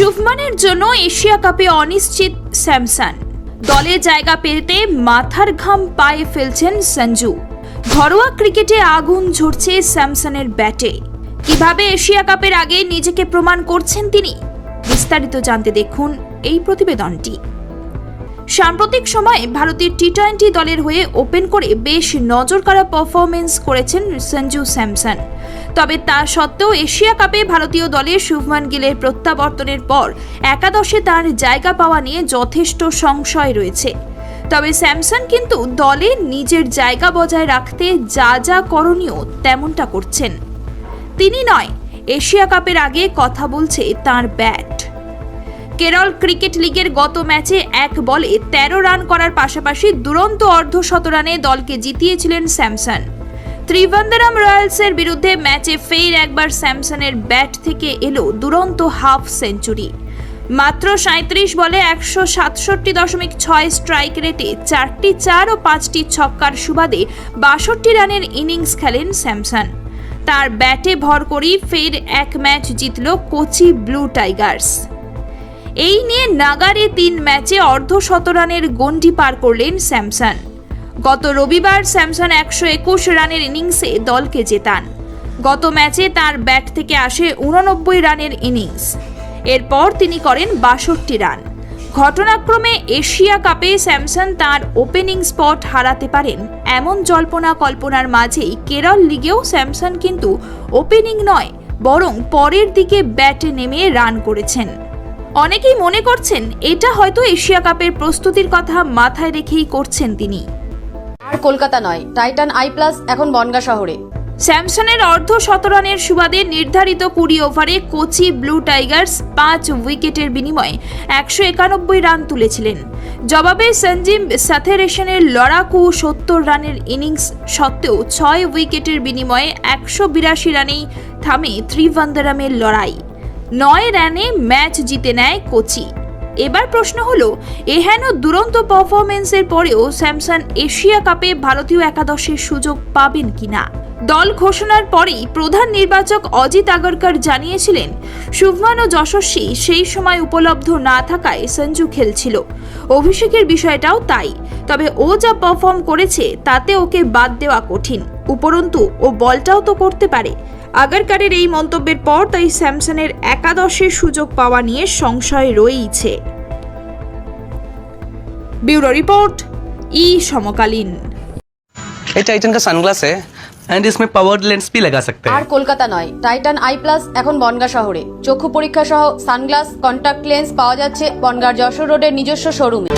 শুভমানের জন্য এশিয়া কাপে অনিশ্চিত স্যামসান। দলে জায়গা পেতে মাথার ঘাম পায়ে ফেলছেন সঞ্জু। ঘরোয়া ক্রিকেটে আগুন ঝরছে স্যামসনের ব্যাটে। কীভাবে এশিয়া কাপের আগে নিজেকে প্রমাণ করছেন তিনি? বিস্তারিত জানতে দেখুন এই প্রতিবেদনটি। সাম্প্রতিক সময়ে ভারতের টি টোয়েন্টি দলের হয়ে ওপেন করে বেশ নজরকাড়া পারফরমেন্স করেছেন সঞ্জু স্যামসন। তবে তা সত্ত্বেও এশিয়া কাপে ভারতীয় দলে শুভমান গিলের প্রত্যাবর্তনের পর একাদশে তার জায়গা পাওয়া নিয়ে যথেষ্ট সংশয় রয়েছে। তবে স্যামসন কিন্তু দলে নিজের জায়গা বজায় রাখতে যা যা করণীয় তেমনটা করছেন। তিনি নয়, এশিয়া কাপের আগে কথা বলছে তার ব্যাট কেরল ক্রিকেট লিগের গত ম্যাচে এক বলে তেরো রান করার পাশাপাশি দুরন্ত অর্ধশতরানে দলকে জিতিয়েছিলেন স্যামসন। ত্রিবন্দরম রয়্যালসের বিরুদ্ধে ম্যাচে ফের একবার স্যামসনের ব্যাট থেকে এলো দুরন্ত হাফ সেঞ্চুরি। মাত্র সাঁত্রিশ বলে একশো সাতষট্টি দশমিক ছয় স্ট্রাইক রেটে চারটি চার ও পাঁচটি ছক্কার সুবাদে বাষট্টি রানের ইনিংস খেলেন স্যামসন। তার ব্যাটে ভর করেই ফের এক ম্যাচ জিতল কোচি ব্লু টাইগার্স। এই নিয়ে নাগারে তিন ম্যাচে অর্ধ শতরানের গণ্ডি পার করলেন স্যামসন। গত রবিবার স্যামসন একশো একুশ রানের ইনিংসে দলকে জেতান। গত ম্যাচে তার ব্যাট থেকে আসে উননব্বই রানের ইনিংস। এরপর তিনি করেন বাষট্টি রান। ঘটনাক্রমে এশিয়া কাপে স্যামসন তার ওপেনিং স্পট হারাতে পারেন। এমন জল্পনা কল্পনার মাঝেই কেরল লিগেও স্যামসন কিন্তু ওপেনিং নয়, বরং পরের দিকে ব্যাটে নেমে রান করেছেন। অনেকেই মনে করছেন এটা হয়তো এশিয়া কাপের প্রস্তুতির কথা মাথায় রেখেই করছেন তিনি। আর কলকাতা নয় টাইটান আই প্লাস এখন বনগা শহরে। স্যামসনের অর্ধ শতরানের সুবাদে নির্ধারিত কুড়ি ওভারে কোচি ব্লু টাইগার্স পাঁচ উইকেটের বিনিময়ে একশো একানব্বই রান তুলেছিলেন। জবাবে সঞ্জিম সাথেরেশনের লড়াকু সত্তর রানের ইনিংস সত্ত্বেও ছয় উইকেটের বিনিময়ে একশো বিরাশি রানেই থামে ত্রিভান্দারামের লড়াই। নয় রানে ম্যাচ জিতে নেয় কোচি। এবার প্রশ্ন হলো এহেন দুরন্ত পারফরমেন্সের পরেও স্যামসাং এশিয়া কাপে ভারতীয় একাদশের সুযোগ পাবেন কিনা? দল ঘোষণার পরেই প্রধান নির্বাচক অজিত আগরকর জানিয়েছিলেন, শুভমান ও যশস্বী সেই সময় উপলব্ধ না থাকায় সঞ্জু খেলছিল। অভিষেকের বিষয়টাও তাই, তবে ও যা পারফর্ম করেছে তাতে ওকে বাদ দেওয়া কঠিন। উপরন্তু ও বলটাও তো করতে পারে। আগারকারের এই মন্তব্যের পর তাই স্যামসনের একাদশের সুযোগ পাওয়া নিয়ে সংশয় রয়েইছে ব্যুরো রিপোর্ট ই সমকালীন ये टाइटन का सनग्लास है एंड इसमें पावर लेंस भी लगा सकते আর हैं কলকাতা নয় টাইটান আই প্লাস এখন বনগা শহরে চক্ষু পরীক্ষা সহ সানগ্লাস কন্টাক্ট লেন্স পাওয়া যাচ্ছে বনগার যশোর রোডের নিজস্ব শোরুমে